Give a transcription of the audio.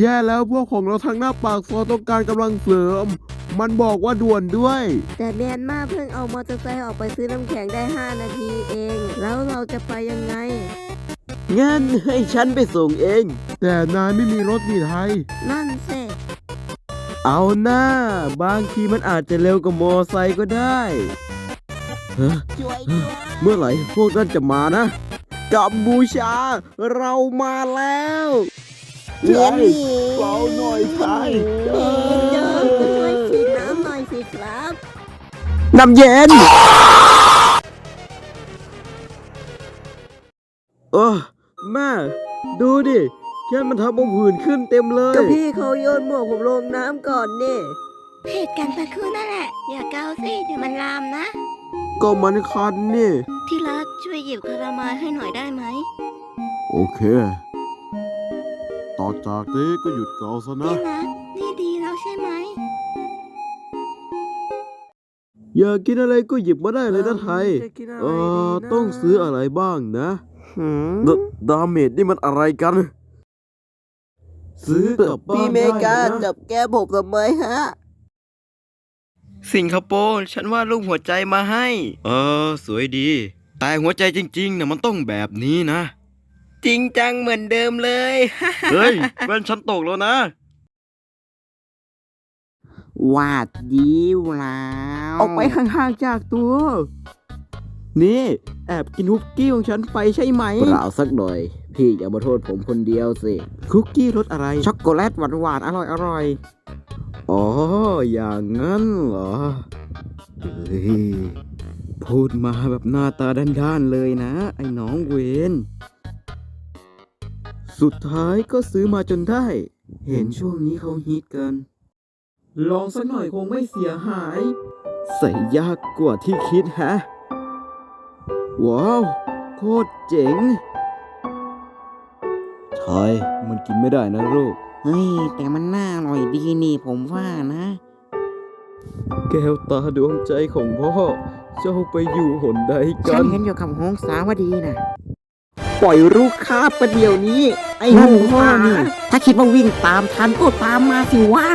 แย่แล้วพวกของเราทางหน้าปากซอยต้องการกำลังเสริม มันบอกว่าด่วนด้วย แต่เมียนมาเพิ่งเอามอเตอร์ไซค์ออกไปซื้อน้ำแข็งได้ 5 นาทีเอง แล้วเราจะไปยังไง งั้นให้ฉันไปส่งเอง แต่นายไม่มีรถนี่ไทย นั่นเสเอาหน้า บางทีมันอาจจะเร็วกว่ามอไซค์ก็ได้ฮะช่วยเมื่อไหร่พวกนั้นจะมานะ กัมพูชา เรามาแล้ว เมียนนี่เบาหน่อยไทยเมียนเดินช่วยฉีดน้ำหน่อยสิครับน้ำเย็นโอ้แม่ดูดิแค่มันทำเอาผื่นขึ้นเต็มเลยก็พี่เขาโยนหมวกผมลงน้ำก่อนนี่เหตุการณ์เกิดขึ้นนั่นแหละ อย่าเกาสิเดี๋ยวมันลามนะ ก็มันคันนี่ ที่รักช่วยหยิบคาราไมายให้หน่อยได้ไหม โอเค ต่อจากนี้ก็หยุดเกาซะนะ ที่รักนี่ดีแล้วใช่ไหม อยากกินอะไรก็หยิบมาได้เลยนะไทย จะกินอะไรเอดีอนะต้องซื้ออะไรบ้างนะ หืม ดดาเมจนี่มันอะไรกัน ซื้อกลับบ้านพี่เมกาได้นะจับแก้ผมทำไมฮะ สิงคโปร์ฉันว่าลูกหัวใจมาให้ เออ สวยดี แต่หัวใจจริงๆนะมันต้องแบบนี้นะ จริงจังเหมือนเดิมเลย เฮ้ยแว่นฉันตกแล้วนะวาดดีวาวออกไปห่างๆจากตัว นี่ แอบกินคุกกี้ของฉันไปใช่ไหม เปล่าสักหน่อย พี่อย่ามาโทษผมคนเดียวสิ คุกกี้รสอะไร ช็อกโกแลตหวานหวานๆอร่อยอร่อยอ๋อ อย่างนั้นเหรอ เฮ้ย พูดมาแบบหน้าตาด้านๆเลยนะ ไอ้น้องเวน สุดท้ายก็ซื้อมาจนได้ เห็นช่วงนี้เขาฮิตกัน ลองสักหน่อยคงไม่เสียหาย ใส่ยากกว่าที่คิดฮะ ว้าว โคตรเจ๋งไทยมันกินไม่ได้นะลูก เฮ้ย แต่มันน่าอร่อยดีนี่ผมว่านะ แก้วตาดวงใจของพ่อ เจ้าไปอยู่หนใดฉักันน เห็นอยู่กับหงสาวดีนะ ปล่อยลูกค้าประเดี๋ยวนี้ ไอ้นั่นหูพ่อฟ้านี่ถ้าคิดว่าวิ่งตามทันก็ตามมาสิวะ